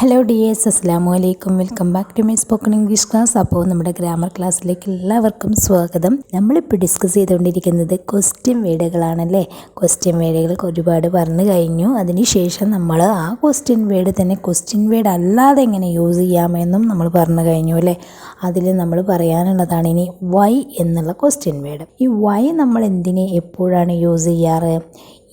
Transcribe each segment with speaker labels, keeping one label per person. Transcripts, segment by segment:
Speaker 1: Hello D S അസ്സാമു അലൈക്കും welcome back to my spoken English class അപ്പോൾ നമ്മുടെ ഗ്രാമർ ക്ലാസ്സിലേക്ക് എല്ലാവർക്കും സ്വാഗതം. നമ്മളിപ്പോൾ ഡിസ്കസ് ചെയ്തുകൊണ്ടിരിക്കുന്നത് ക്വസ്റ്റ്യൻ വേഡുകളാണല്ലേ ക്വസ്റ്റ്യൻ വേഡുകൾ ഒരുപാട് പറഞ്ഞു കഴിഞ്ഞു. അതിനുശേഷം നമ്മൾ ആ ക്വസ്റ്റ്യൻ വേഡ് തന്നെ ക്വസ്റ്റ്യൻ വേഡ് അല്ലാതെ എങ്ങനെ യൂസ് ചെയ്യാമെന്നും നമ്മൾ പറഞ്ഞു കഴിഞ്ഞു അല്ലേ? അതിൽ നമ്മൾ പറയാനുള്ളതാണ് ഇനി വൈ എന്നുള്ള ക്വസ്റ്റ്യൻ വേഡ് ഈ വൈ നമ്മൾ എന്തിനെ എപ്പോഴാണ് യൂസ് ചെയ്യാറ്?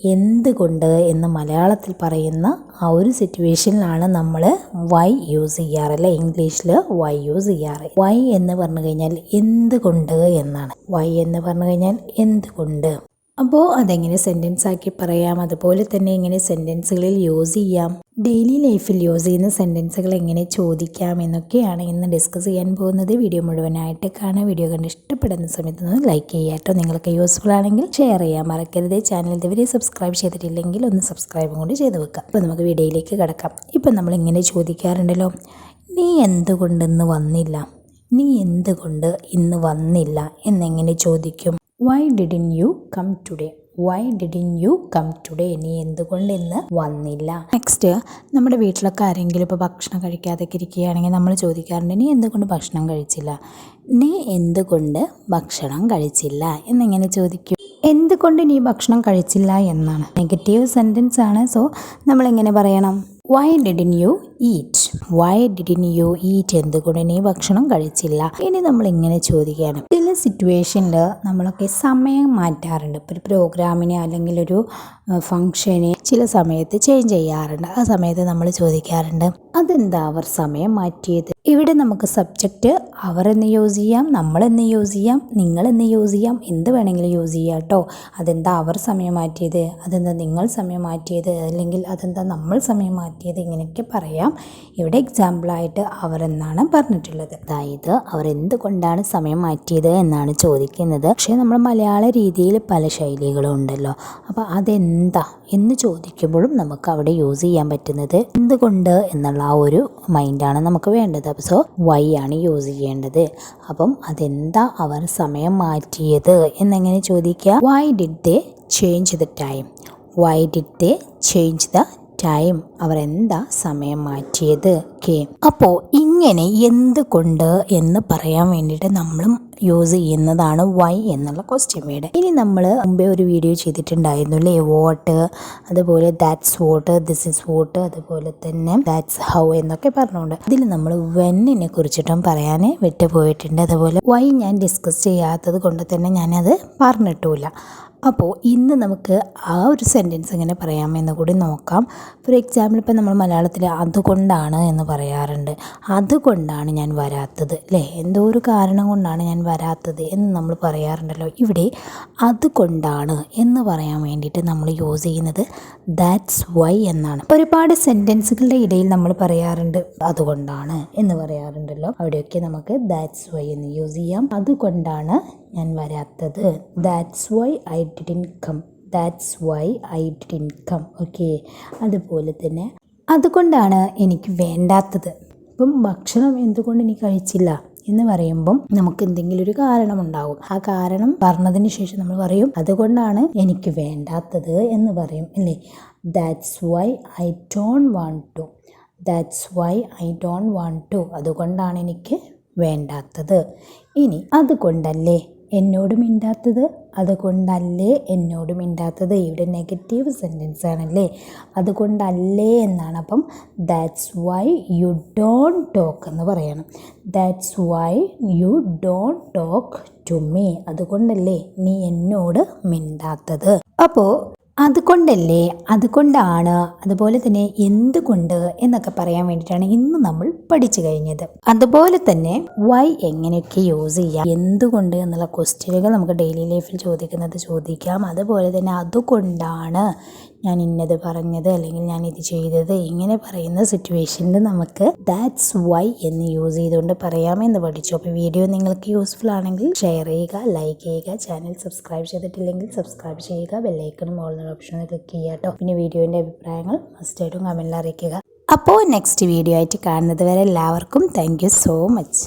Speaker 1: എന്തുകൊണ്ട് എന്ന് മലയാളത്തിൽ പറയുന്ന ആ ഒരു സിറ്റുവേഷനിലാണ് നമ്മൾ വൈ യൂസ് ചെയ്യാറ് അല്ലെ? ഇംഗ്ലീഷിൽ വൈ യൂസ് ചെയ്യാറ്. വൈ എന്ന് പറഞ്ഞു കഴിഞ്ഞാൽ എന്തുകൊണ്ട് എന്നാണ്. വൈ എന്ന് പറഞ്ഞു കഴിഞ്ഞാൽ എന്തുകൊണ്ട്? അപ്പോൾ അതെങ്ങനെ സെന്റൻസ് ആക്കി പറയാം? അതുപോലെ തന്നെ എങ്ങനെ സെന്റൻസുകളിൽ യൂസ് ചെയ്യാം. ഡെയിലി ലൈഫിൽ യൂസ് ചെയ്യുന്ന സെന്റൻസുകൾ എങ്ങനെ ചോദിക്കാം എന്നൊക്കെയാണ് ഇന്ന് ഡിസ്കസ് ചെയ്യാൻ പോകുന്നത്. വീഡിയോ മുഴുവനായിട്ട് കാണാൻ വീഡിയോ കണ്ട് ഇഷ്ടപ്പെടുന്ന സമയത്ത് ലൈക്ക് ചെയ്യുക കേട്ടോ. നിങ്ങൾക്ക് യൂസ്ഫുൾ ആണെങ്കിൽ ഷെയർ ചെയ്യാൻ മറക്കരുത്. ചാനൽ ഇതുവരെ സബ്സ്ക്രൈബ് ചെയ്തിട്ടില്ലെങ്കിൽ ഒന്ന് സബ്സ്ക്രൈബും കൂടി ചെയ്ത് വെക്കാം അപ്പോൾ നമുക്ക് വീഡിയോയിലേക്ക് കിടക്കാം. ഇപ്പം നമ്മൾ ഇങ്ങനെ ചോദിക്കാറുണ്ടല്ലോ. നീ എന്തുകൊണ്ട് ഇന്ന് വന്നില്ല? നീ എന്തുകൊണ്ട് ഇന്ന് വന്നില്ല? എന്നെങ്ങനെ ചോദിക്കും? Why didn't you come today why didn't you come today നീ എന്തുകൊണ്ട് ഇന്ന് വന്നില്ല? നെക്സ്റ്റ് നമ്മുടെ വീട്ടിലൊക്കെ ആരെങ്കിലും ഇപ്പോൾ ഭക്ഷണം കഴിക്കാതൊക്കെ ഇരിക്കുകയാണെങ്കിൽ നമ്മൾ ചോദിക്കാറുണ്ട് നീ എന്തുകൊണ്ട് ഭക്ഷണം കഴിച്ചില്ല? നീ എന്തുകൊണ്ട് ഭക്ഷണം കഴിച്ചില്ല? എന്നിങ്ങനെ ചോദിക്കും. എന്തുകൊണ്ട് നീ ഭക്ഷണം കഴിച്ചില്ല? എന്നാണ്. നെഗറ്റീവ് സെന്റൻസ് ആണ്. സോ നമ്മളെങ്ങനെ പറയണം? Why didn't you eat why didn't you eat എന്തുകൊണ്ട് നീ ഭക്ഷണം കഴിച്ചില്ല? ഇനി നമ്മൾ ഇങ്ങനെ ചോദിക്കുകയാണ്. ചില സിറ്റുവേഷനിൽ നമ്മളൊക്കെ സമയം മാറ്റാറുണ്ട്. ഇപ്പോൾ ഒരു പ്രോഗ്രാമിന് അല്ലെങ്കിൽ ഒരു ഫങ്ഷന് ചില സമയത്ത് ചേഞ്ച് ചെയ്യാറുണ്ട്. ആ സമയത്ത് നമ്മൾ ചോദിക്കാറുണ്ട് അതെന്താ അവർ സമയം മാറ്റിയത്? ഇവിടെ നമുക്ക് സബ്ജക്റ്റ് അവർ എന്ന് യൂസ് ചെയ്യാം നമ്മൾ എന്ന് യൂസ് ചെയ്യാം നിങ്ങൾ എന്ന് യൂസ് ചെയ്യാം എന്ത് വേണമെങ്കിലും യൂസ് ചെയ്യാം കേട്ടോ. അതെന്താ അവർ സമയം മാറ്റിയത് അതെന്താ നിങ്ങൾ സമയം മാറ്റിയത് അല്ലെങ്കിൽ അതെന്താ നമ്മൾ സമയം മാറ്റിയത് ഇങ്ങനെയൊക്കെ പറയാം. ഇവിടെ എക്സാമ്പിളായിട്ട് അവർ എന്നാണ് പറഞ്ഞിട്ടുള്ളത്. അതായത് അവർ എന്തുകൊണ്ടാണ് സമയം മാറ്റിയത് എന്നാണ് ചോദിക്കുന്നത്. പക്ഷേ നമ്മൾ മലയാള രീതിയിൽ പല ശൈലികളും ഉണ്ടല്ലോ. അപ്പോൾ അതെന്താ എന്ന് ചോദിക്കുമ്പോഴും നമുക്ക് അവിടെ യൂസ് ചെയ്യാൻ പറ്റുന്നത് എന്തുകൊണ്ട് എന്നുള്ള ആ ഒരു മൈൻഡാണ് നമുക്ക് വേണ്ടത്. സോ വൈ ആണ് യൂസ് ചെയ്യേണ്ടത്? അപ്പം അതെന്താ അവർ സമയം മാറ്റിയത്? എന്നെങ്ങനെ ചോദിക്കുക? Why did they change the time why did they change the time അവർ എന്താ സമയം മാറ്റിയത്? ഓക്കെ അപ്പോൾ ഇങ്ങനെ എന്തുകൊണ്ട് എന്ന് പറയാൻ വേണ്ടിയിട്ട് നമ്മളും യൂസ് ചെയ്യുന്നതാണ് വൈ എന്നുള്ള ക്വസ്റ്റ്യൻ വേർഡ് ഇനി നമ്മൾ മുമ്പേ ഒരു വീഡിയോ ചെയ്തിട്ടുണ്ടായിരുന്നു അല്ലേ വോട്ട് അതുപോലെ that's what this is what അതുപോലെ തന്നെ ദാറ്റ്സ് ഹൗ എന്നൊക്കെ പറഞ്ഞുകൊണ്ട്. ഇതിൽ നമ്മൾ വെന്നിനെ കുറിച്ചിട്ടും പറയാൻ വിട്ടുപോയിട്ടുണ്ട്. അതുപോലെ വൈ ഞാൻ ഡിസ്കസ് ചെയ്യാത്തത് കൊണ്ട് തന്നെ ഞാനത് പറഞ്ഞിട്ടുമില്ല. അപ്പോൾ ഇന്ന് നമുക്ക് ആ ഒരു സെന്റൻസ് എങ്ങനെ പറയാമെന്ന് കൂടി നോക്കാം. ഫോർ എക്സാമ്പിൾ ഇപ്പം നമ്മൾ മലയാളത്തിൽ അതുകൊണ്ടാണ് എന്ന് പറയാറുണ്ട്. അതുകൊണ്ടാണ് ഞാൻ വരാത്തത് അല്ലേ? എന്തോ ഒരു കാരണം കൊണ്ടാണ് ഞാൻ വരാത്തത് എന്ന് നമ്മൾ പറയാറുണ്ടല്ലോ. ഇവിടെ അതുകൊണ്ടാണ് എന്ന് പറയാൻ വേണ്ടിയിട്ട് നമ്മൾ യൂസ് ചെയ്യുന്നത് ദാറ്റ്സ് വൈ എന്നാണ്. ഒരുപാട് സെന്റൻസുകളുടെ ഇടയിൽ നമ്മൾ പറയാറുണ്ട് അതുകൊണ്ടാണ് എന്ന് പറയാറുണ്ടല്ലോ. അവിടെയൊക്കെ നമുക്ക് ദാറ്റ്സ് വൈ എന്ന് യൂസ് ചെയ്യാം. അതുകൊണ്ടാണ് ഞാൻ വരാത്തത്. That's why I didn't come that's why I didn't come okay അതുപോലെ തന്നെ അതുകൊണ്ടാണ് എനിക്ക് വേണ്ടാത്തത്. ഇപ്പം ഭക്ഷണം എന്തുകൊണ്ട് എനിക്ക് കഴിച്ചില്ല എന്ന് പറയുമ്പം നമുക്ക് എന്തെങ്കിലും ഒരു കാരണം ഉണ്ടാകും. ആ കാരണം പറഞ്ഞതിന് ശേഷം നമ്മൾ പറയും അതുകൊണ്ടാണ് എനിക്ക് വേണ്ടാത്തത് എന്ന് പറയും അല്ലേ? That's why I don't want to that's why I don't want to അതുകൊണ്ടാണ് എനിക്ക് വേണ്ടാത്തത്. ഇനി അതുകൊണ്ടല്ലേ എന്നോട് മിണ്ടാത്തത്? അതുകൊണ്ടല്ലേ എന്നോട് മിണ്ടാത്തത്? ഇവിടെ നെഗറ്റീവ് സെന്റൻസ് ആണല്ലേ? അതുകൊണ്ടല്ലേ എന്നാണ്. അപ്പം that's why you don't talk എന്ന് പറയണം. That's why you don't talk to me അതുകൊണ്ടല്ലേ നീ എന്നോട് മിണ്ടാത്തത്? അപ്പോൾ അതുകൊണ്ടല്ലേ അതുകൊണ്ടാണ് അതുപോലെ തന്നെ എന്തുകൊണ്ട് എന്നൊക്കെ പറയാൻ വേണ്ടിയിട്ടാണ് ഇന്ന് നമ്മൾ പഠിച്ചു കഴിഞ്ഞത്. അതുപോലെ തന്നെ വൈ എങ്ങനെയൊക്കെ യൂസ് ചെയ്യാം എന്തുകൊണ്ട് എന്നുള്ള ക്വസ്റ്റ്യനുകൾ നമുക്ക് ഡെയിലി ലൈഫിൽ ചോദിക്കുന്നത് ചോദിക്കാം. അതുപോലെ തന്നെ അതുകൊണ്ടാണ് ഞാൻ ഇന്നത് പറഞ്ഞത് അല്ലെങ്കിൽ ഞാൻ ഇത് ചെയ്തത് ഇങ്ങനെ പറയുന്ന സിറ്റുവേഷനിൽ നമുക്ക് ദാറ്റ്സ് വൈ എന്ന് യൂസ് ചെയ്തുകൊണ്ട് പറയാമെന്ന് പഠിച്ചു. അപ്പോൾ വീഡിയോ നിങ്ങൾക്ക് യൂസ്ഫുൾ ആണെങ്കിൽ ഷെയർ ചെയ്യുക ലൈക്ക് ചെയ്യുക ചാനൽ സബ്സ്ക്രൈബ് ചെയ്തിട്ടില്ലെങ്കിൽ സബ്സ്ക്രൈബ് ചെയ്യുക ബെല്ലൈക്കണും ഓൾ ഓപ്ഷൻ ക്ലിക്ക് ചെയ്യുക കേട്ടോ പിന്നെ വീഡിയോന്റെ അഭിപ്രായങ്ങൾ മസ്റ്റായിട്ടും കമന്റിൽ അറിയിക്കുക. അപ്പോൾ നെക്സ്റ്റ് വീഡിയോ ആയിട്ട് കാണുന്നത് വരെ എല്ലാവർക്കും താങ്ക് സോ മച്ച്